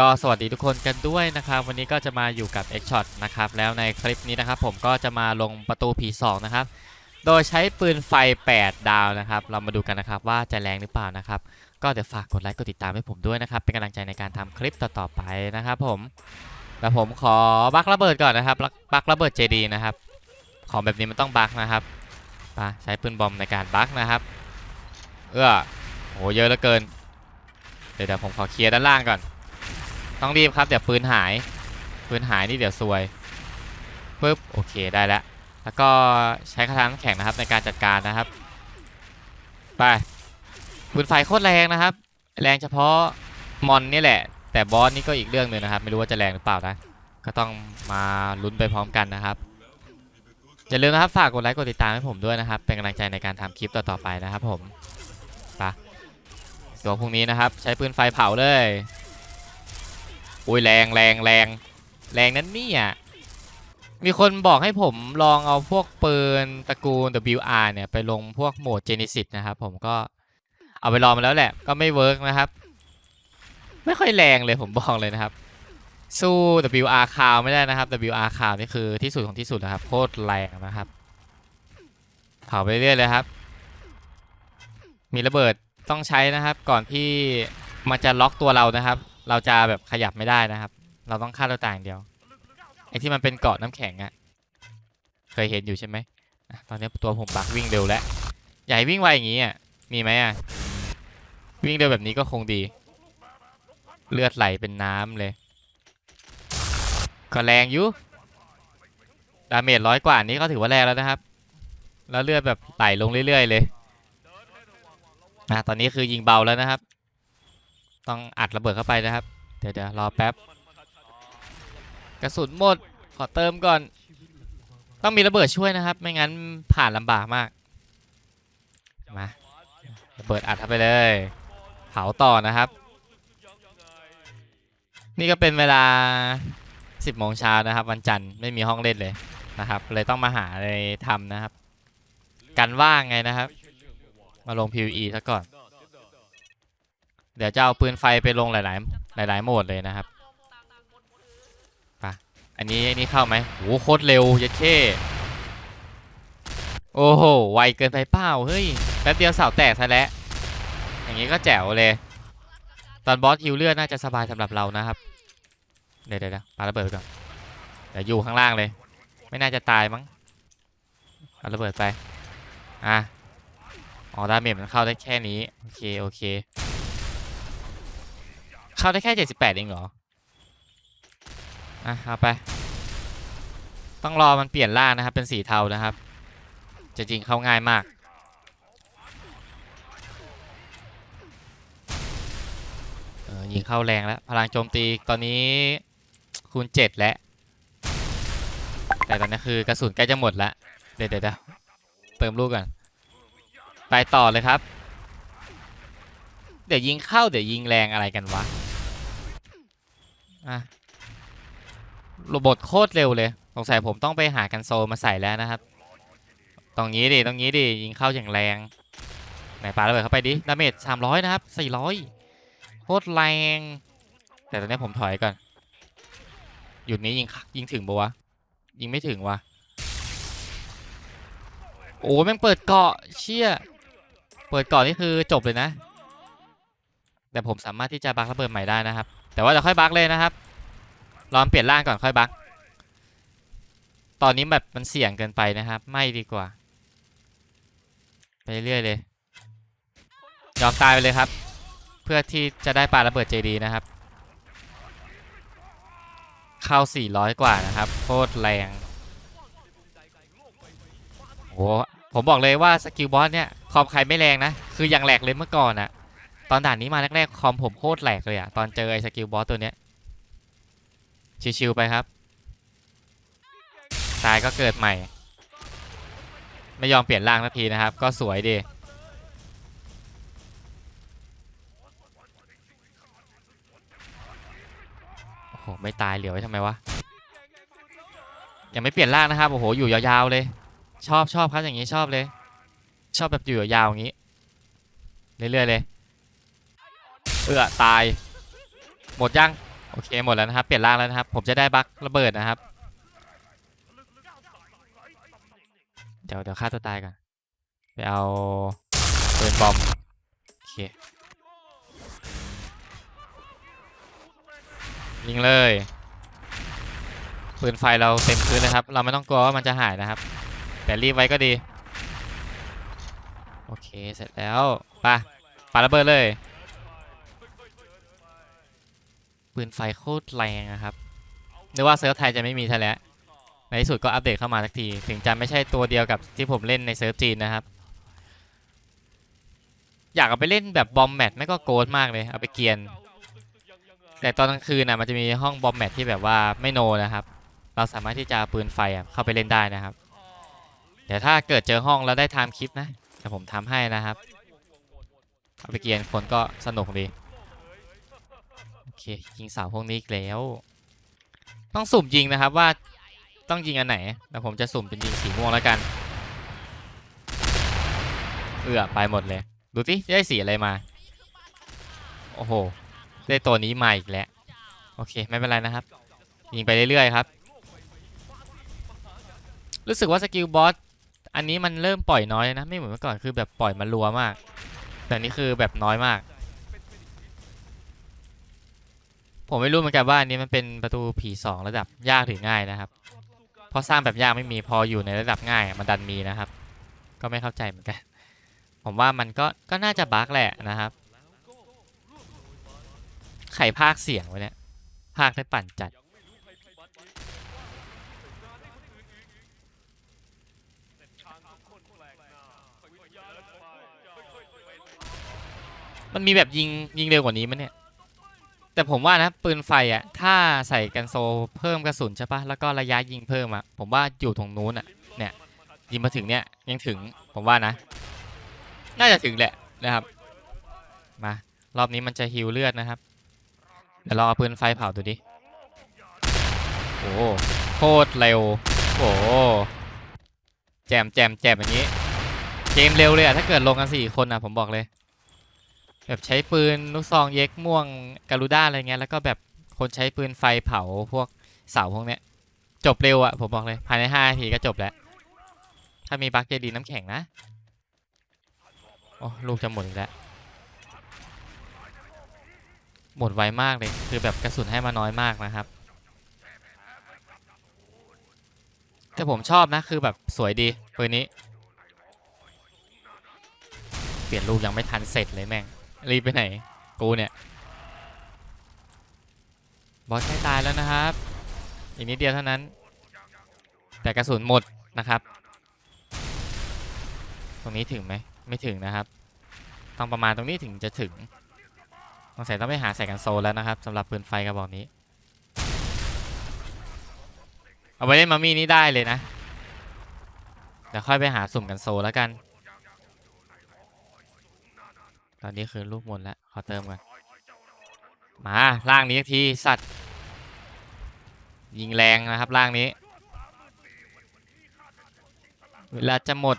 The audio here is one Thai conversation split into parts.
ก็สวัสดีทุกคนกันด้วยนะครับ วันนี้ก็จะมาอยู่กับ X Shot นะครับ แล้วในคลิปนี้นะครับ ผมก็จะมาลงประตูผี2นะครับ โดยใช้ปืนไฟ 8 ดาวนะครับ เรามาดูกันนะครับว่าจะแรงหรือเปล่านะครับ ก็เดี๋ยวฝากกดไลค์กดติดตามให้ผมด้วยนะครับ เป็นกำลังใจในการทำคลิปต่อๆไปนะครับ ผมแล้วผมขอบักระเบิดก่อนนะครับบักระเบิด JD นะครับ ของแบบนี้มันต้องบักนะครับไปใช้ปืนบอมในการบักนะครับ เอื้อโหเยอะเหลือเกิน เดี๋ยวเดี๋ยวผมขอเคลียร์ด้านล่างก่อน ต้องรีบครับเดี๋ยวปืนหาย ปืนหายนี่เดี๋ยวซวยปึ๊บโอเคได้แล้วแล้วก็ใช้คาถาน้ำแข็งนะครับในการจัดการนะครับไปปืนไฟโคตรแรงนะครับ แรงเฉพาะมอนนี่แหละ แต่บอสนี่ก็อีกเรื่องหนึ่งนะครับ ไม่รู้ว่าจะแรงหรือเปล่านะก็ต้องมาลุ้นไปพร้อมกันนะครับอย่าลืมนะครับฝากกดไลค์กดติดตามให้ผมด้วยนะครับ เป็นกำลังใจในการทำคลิปต่อๆไปนะครับผมไปตัวพรุ่งนี้นะครับ ใช้ปืนไฟเผาเลย อุ้ยแรงแรงแรงแรงนั้นนี่ยมีคนบอกให้ผมลองเอาพวกปืนตระกูล WR เนี่ย ไปลงพวกโหมด Genesis นะครับ ผมก็เอาไปลองมาแล้วแหละ ก็ไม่เวิร์กนะครับ ไม่ค่อยแรงเลยผมบอกเลยนะครับ สู้ WR คาวไม่ได้นะครับ WR คาวนี่คือที่สุดของที่สุดนะครับโคตรแรงนะครับ เผาไปเรื่อยเลยครับ มีระเบิดต้องใช้นะครับ ก่อนที่มันจะล็อกตัวเรานะครับ เราจะแบบขยับไม่ได้นะครับ เราต้องฆ่าตัวตายอย่างเดียวไอ้ที่มันเป็นเกาะน้ำแข็งอะเคยเห็นอยู่ใช่ไหมตอนนี้ตัวผมปักวิ่งเร็วแล้วให้วิ่งไวอย่างนี้อะมีไหมอะวิ่งเร็วแบบนี้ก็คงดี เลือดไหลเป็นน้ำเลย ก็แรงอยู่ดาเมจร้อยกว่านี้ก็ถือว่าแรงแล้วนะครับ แล้วเลือดแบบไหลลงเรื่อยๆเลยอะตอนนี้คือยิงเบาแล้วนะครับ ต้องอัดระเบิดเข้าไปนะครับ เดี๋ยวเดี๋ยวรอแป๊บ กระสุนหมด ขอเติมก่อน ต้องมีระเบิดช่วยนะครับ ไม่งั้นผ่านลำบากมาก มาระเบิดอัดเข้าไปเลย เผาต่อนะครับ นี่ก็เป็นเวลา 10โมงเช้านะครับ วันจันทร์ไม่มีห้องเล่นเลยนะครับ เลยต้องมาหาอะไรทำนะครับ กันว่างไงนะครับ มาลง PVE ซะก่อน เดี๋ยวจะเอาปืนไฟไปลงหลาย ๆ หลาย ๆ โหมดเลยนะครับไปะอันนี้อันนี้เข้าไหมโหโคตรเร็วยัดเข้โอ้โห ไวเกินไปเปล่า เฮ้ย แป๊บเดียวเสาแตกซะแล้ว อย่างนี้ก็แจ๋วเลย ตอนบอสฮิวเลือดน่าจะสบายสำหรับเรานะครับ เดี๋ยวเดี๋ยวเดี๋ยวปาระเบิดก่อนเดี๋ยวอยู่ข้างล่างเลย ไม่น่าจะตายมั้งปาระเบิดไป อะ อ๋อ ดาเมจมันเข้าได้แค่นี้ โอเค โอเค เข้าได้แค่78เองเหรอ อะเอาไป ต้องรอมันเปลี่ยนร่างนะครับ เป็นสีเทานะครับ จะจริงเข้าง่ายมาก เออยิงเข้าแรงแล้ว พลังโจมตีตอนนี้คูณ7แล้ว แต่ตอนนี้คือกระสุนใกล้จะหมดแล้วเดี๋ยวเดี๋ยวเดี๋ยวเติมลูกก่อน ไปต่อเลยครับ เดี๋ยวยิงเข้าเดี๋ยวยิงแรงอะไรกันวะ อะโรบอทโคตรเร็วเลย สงสัยผมต้องไปหากันโซมาใส่แล้วนะครับ ตรงนี้ดิ ตรงนี้ดิ ยิงเข้าอย่างแรง ไหนปาระเบิดเข้าไปดิ ดาเมจ300นะครับ400โคตรแรง แต่ตอนนี้ผมถอยก่อน หยุดนี้ยิงยิงถึงปะวะ ยิงไม่ถึงวะโอ้แม่งเปิดเกาะเชี่ย เปิดเกาะนี่คือจบเลยนะ แต่ผมสามารถที่จะบักระเบิดใหม่ได้นะครับ แต่ว่าเดี๋ยวค่อยบักเลยนะครับลองเปลี่ยนร่างก่อนค่อยบักตอนนี้แบบมันเสี่ยงเกินไปนะครับ ไม่ดีกว่า ไปเรื่อยเลย ยอมตายไปเลยครับ เพื่อที่จะได้ปาระเบิดเจดีนะครับ เข้า 400 กว่านะครับโคตรแรงโอ้ผมบอกเลยว่าสกิลบอสเนี่ยคอมใครไม่แรงนะ คืออย่างแหลกเลยเมื่อก่อนอะ ตอนด่านนี้มาแรกๆคอมผมโคตรแหลกเลยอะตอนเจอไอ้สกิลบอสตัวเนี้ย ชิวๆไปครับ ตายก็เกิดใหม่ ไม่ยอมเปลี่ยนร่างสักทีนะครับ ก็สวยดีโอ้โหไม่ตายเหลือไว้ทำไมวะยังไม่เปลี่ยนร่างนะครับโอ้โหอยู่ยาวๆเลย ชอบชอบครับอย่างนี้ชอบเลย ชอบแบบอยู่ยาวๆอย่างนี้เรื่อยๆเลย เออตาย หมดยังโอเคหมดแล้วนะครับ เปลี่ยนร่างแล้วนะครับ ผมจะได้บั๊กระเบิดนะครับ เดี๋ยวเดี๋ยวฆ่าตัวตายก่อนไปเอาปืนบอมโอเคยิงเลยปืนไฟเราเต็มพื้นเลยครับ เราไม่ต้องกลัวว่ามันจะหายนะครับ แต่รีบไว้ก็ดี โอเคเสร็จแล้วไปะปาระเบิดเลย ปืนไฟโคตรแรงอะครับนึกว่าเซิร์ฟไทยจะไม่มีซะแล้ว ในที่สุดก็อัปเดตเข้ามาสักที ถึงจะไม่ใช่ตัวเดียวกับที่ผมเล่นในเซิร์ฟจีนนะครับ อยากเอาไปเล่นแบบบอมแมทไม่ก็โกดมากเลยเอาไปเกียน แต่ตอนกลางคืนนะมันจะมีห้องบอมแมทที่แบบว่าไม่โนนะครับ เราสามารถที่จะปืนไฟเข้าไปเล่นได้นะครับ เดี๋ยวถ้าเกิดเจอห้องแล้วได้ไทม์คลิปนะเดี๋ยวผมทำให้นะครับเอาไปเกียนคนก็สนุกดี เคยิงเสาพวกนี้อีกแล้ว ต้องสุ่มยิงนะครับว่าต้องยิงอันไหนแต่ผมจะสุ่มเป็นยิงสีม่วงแล้วกัน เอือไปหมดเลย ดูสิได้สีอะไรมา โอ้โห ได้ตัวนี้มาอีกแล้ว โอเคไม่เป็นไรนะครับ ยิงไปเรื่อยๆครับ รู้สึกว่าสกิลบอสอันนี้มันเริ่มปล่อยน้อยนะ ไม่เหมือนเมื่อก่อนคือแบบปล่อยมันรัวมาก แต่นี่คือแบบน้อยมาก ผมไม่รู้เหมือนกันว่าอันนี้มันเป็นประตูผีสองระดับยากหรือง่ายนะครับ เพราะสร้างแบบยากไม่มีพออยู่ในระดับง่ายมันดันมีนะครับ ก็ไม่เข้าใจเหมือนกัน ผมว่ามันก็ก็น่าจะบั๊กแหละนะครับ ไข่ภาคเสียงไว้เนี่ยภาคได้ปั่นจัดมันมีแบบยิงยิงเร็วกว่านี้มั้ยเนี่ย แต่ผมว่านะปืนไฟอะถ้าใส่กันโซเพิ่มกระสุนใช่ปะแล้วก็ระยะยิงเพิ่มอะผมว่าอยู่ตรงนู้นอะเนี่ยยิงมาถึงเนี่ยยังถึงผมว่านะ น่าจะถึงแหละนะครับมารอบนี้มันจะฮิวเลือดนะครับเดี๋ยวลองเอาปืนไฟเผาดูดิโอ้โหโคตรเร็วโอ้โหแจมแจมแจมอย่างนี้ เกมเร็วเลยอะถ้าเกิดลงกันสี่คนอะผมบอกเลย แบบใช้ปืนลูกซองเย็กม่วงการูด้าอะไรเงี้ยแล้วก็แบบคนใช้ปืนไฟเผาพวกเสาพวกเนี้ย จบเร็วอะผมบอกเลยภายใน5นาทีก็จบแล้ว ถ้ามีบัคเจดีน้ำแข็งนะโอ้ลูกจะหมดอีกแล้วหมดไวมากเลยคือแบบกระสุนให้มาน้อยมากนะครับ แต่ผมชอบนะคือแบบสวยดีปืนนี้ เปลี่ยนลูกยังไม่ทันเสร็จเลยแม่ง รีบไปไหน กูเนี่ย บอสใกล้ตายแล้วนะครับ อีกนิดเดียวเท่านั้น แต่กระสุนหมดนะครับ ตรงนี้ถึงไหม ไม่ถึงนะครับ ต้องประมาณตรงนี้ถึงจะถึงสงสัยต้องไปหาใส่กันโซลแล้วนะครับสำหรับปืนไฟกระบอกนี้ เอาไปเล่นมามี่นี้ได้เลยนะเดี๋ยวค่อยไปหาสุ่มกันโซลแล้วกัน ตอนนี้คือลูกหมดแล้วขอเติมก่อนมาล่างนี้ทีสัตว์ ยิงแรงนะครับล่างนี้ เวลาจะหมด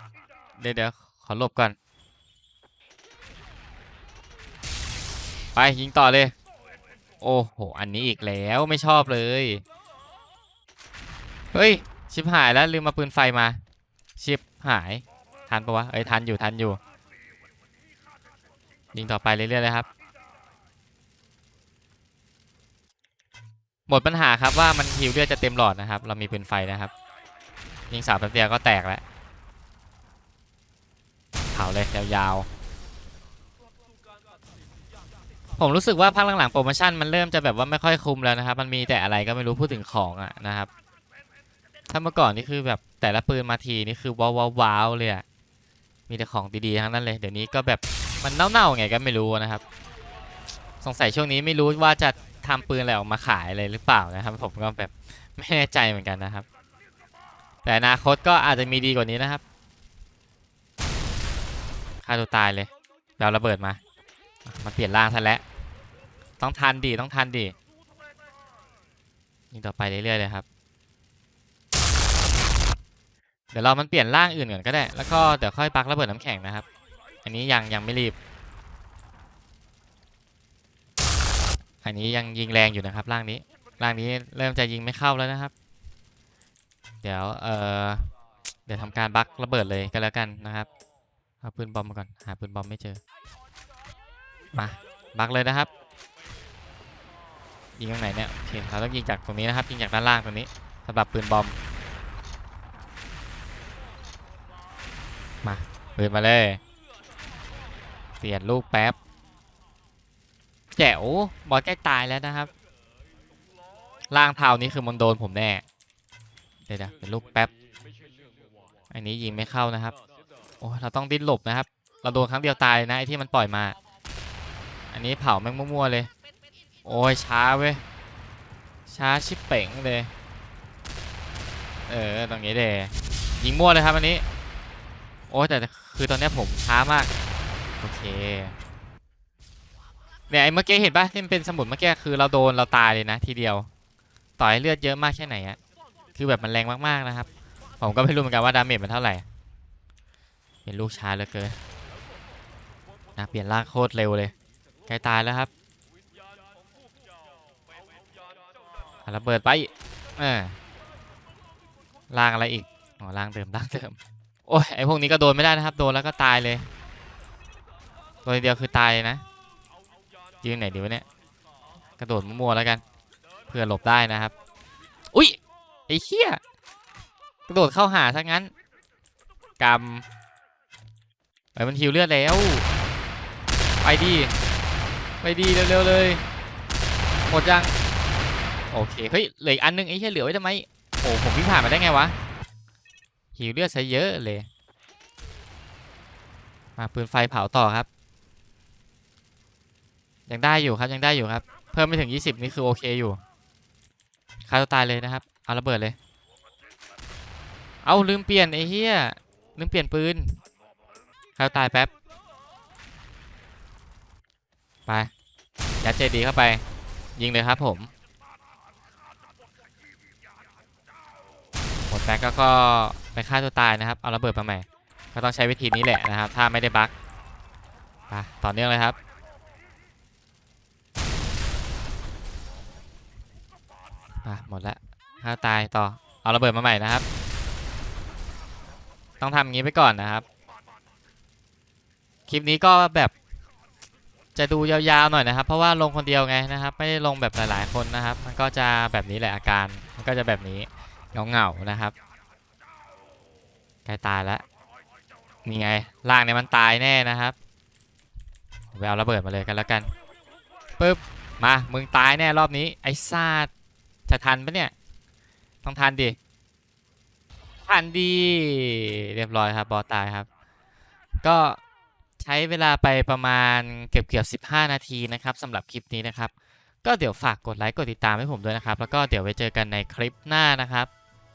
เดี๋ยวเดี๋ยวขอหลบก่อน ไปยิงต่อเลย โอ้โห อันนี้อีกแล้วไม่ชอบเลย เฮ้ย ชิบหายแล้วลืมมาปืนไฟมา ชิบหาย ทันปะวะ เอ้ยทันอยู่ทันอยู่ ยิงต่อไปเรื่อยๆเลยครับ หมดปัญหาครับว่ามันฮิวเลือดจะเต็มหลอดนะครับ เรามีปืนไฟนะครับ ยิงสาวแป๊บเดียวก็แตกแล้วเผาเลยยาวๆผมรู้สึกว่าภาคหลังๆโปรโมชั่นมันเริ่มจะแบบว่าไม่ค่อยคุ้มแล้วนะครับ มันมีแต่อะไรก็ไม่รู้พูดถึงของอะนะครับถ้าเมื่อก่อนนี่คือแบบแต่ละปืนมาทีนี่คือว้าวว้าวๆเลยอะมีแต่ของดีๆทั้งนั้นเลย เดี๋ยวนี้ก็แบบ มันเน่าๆไงก็ไม่รู้นะครับ สงสัยช่วงนี้ไม่รู้ว่าจะทำปืนอะไรออกมาขายอะไรหรือเปล่านะครับ ผมก็แบบไม่แน่ใจเหมือนกันนะครับ แต่อนาคตก็อาจจะมีดีกว่านี้นะครับฆ่าตัวตายเลยเดาระเบิดมามาเปลี่ยนร่างทันแล้วต้องทันดีต้องทันดียิงต่อไปเรื่อยๆเลยครับเดี๋ยวเรามันเปลี่ยนร่างอื่นก่อนก็ได้ แล้วก็เดี๋ยวค่อยปักระเบิดน้ำแข็งนะครับ อันนี้ยังยังไม่รีบ อันนี้ยังยิงแรงอยู่นะครับร่างนี้ร่างนี้เริ่มจะยิงไม่เข้าแล้วนะครับ เดี๋ยวเออเดี๋ยวทำการบักระเบิดเลยก็แล้วกันนะครับเอาปืนบอมมาก่อนหาปืนบอมไม่เจอมาบักเลยนะครับยิงตรงไหนเนี่ยโอเคเราต้องยิงจากตรงนี้นะครับยิงจากด้านล่างตรงนี้สำหรับปืนบอมมาปืนมาเลย ปลี่ยนลูกแป๊บ แจ๋วบอสใกล้ตายแล้วนะครับ ล่างเท้านี้คือมันโดนผมแน่ เดี๋ยวเป็นลูกแป๊บ อันนี้ยิงไม่เข้านะครับ โอ้เราต้องดิ้นหลบนะครับ เราโดนครั้งเดียวตายนะไอ้ที่มันปล่อยมา อันนี้เผาแม่งมั่วๆเลย โอ้ยช้าเว้ย ช้าชิบเป๋งเลย เออตรงนี้เดยิงมั่วเลยครับอันนี้ โอ้แต่คือตอนนี้ผมช้ามาก โอเคเนี่ยไอ้เมื่อกี้เห็นปะที่มันเป็นสมุดเมื่อกี้คือเราโดนเราตายเลยนะทีเดียว ต่อยเลือดเยอะมากแค่ไหนอะคือแบบมันแรงมากๆนะครับ ผมก็ไม่รู้เหมือนกันว่าดาเมจมันเท่าไหร่เป็นลูกช้าเหลือเกินนะเปลี่ยนร่างโคตรเร็วเลยใกล้ตายแล้วครับอะระเบิดไปเออล่างอะไรอีกอ๋อล่างเดิมล่างเดิมโอ้ยไอพวกนี้ก็โดนไม่ได้นะครับ โดนแล้วก็ตายเลย ตัวเดียวคือตายนะยืนไหนดีวะเนี่ยกระโดดมั่วๆแล้วกัน เพื่อหลบได้นะครับ อุ้ยไอ้เหี้ยกระโดดเข้าหาซะงั้นกำไปมันหิวเลือดแล้ว ไปดี ไปดีเร็วๆเลยหมดยังโอเคเฮ้ยเหลืออีกอันนึงไอ้เหี้ยเหลือไว้ทำไมโอ้ผมวิ่งผ่านมาได้ไงวะหิวเลือดซะเยอะเลยมาปืนไฟเผาต่อครับ ยังได้อยู่ครับยังได้อยู่ครับ เพิ่มไม่ถึง 20 นี่คือโอเคอยู่ฆ่าตัวตายเลยนะครับ เอาระเบิดเลย เอาลืมเปลี่ยนไอ้เหี้ยลืมเปลี่ยนปืนฆ่าตัวตายแป๊บ ไป ยัดเจดีเข้าไป ยิงเลยครับผมหมดแบ็กก็ก็ไปฆ่าตัวตายนะครับ เอาระเบิดมาใหม่ ก็ต้องใช้วิธีนี้แหละนะครับ ถ้าไม่ได้บั๊กไปต่อเนื่องเลยครับ อะหมดแล้วฆ่าตายต่อ เอาระเบิดมาใหม่นะครับ ต้องทำอย่างนี้ไปก่อนนะครับ คลิปนี้ก็แบบจะดูยาวๆหน่อยนะครับ เพราะว่าลงคนเดียวไงนะครับ ไม่ได้ลงแบบหลายๆคนนะครับ มันก็จะแบบนี้แหละอาการ มันก็จะแบบนี้เงาๆนะครับใกล้ตายแล้วนี่ไงร่างเนี่ยมันตายแน่นะครับไปเอาระเบิดมาเลยกันแล้วกันปึ๊บมามึงตายแน่รอบนี้ไอ้ซาด จะทันปะเนี่ย ต้องทันดิ ทันดีเรียบร้อยครับ บอตายครับ ก็ใช้เวลาไปประมาณเกือบเกือบ15 นาทีนะครับสำหรับคลิปนี้นะครับ ก็เดี๋ยวฝากกดไลค์กดติดตามให้ผมด้วยนะครับ แล้วก็เดี๋ยวไว้เจอกันในคลิปหน้านะครับ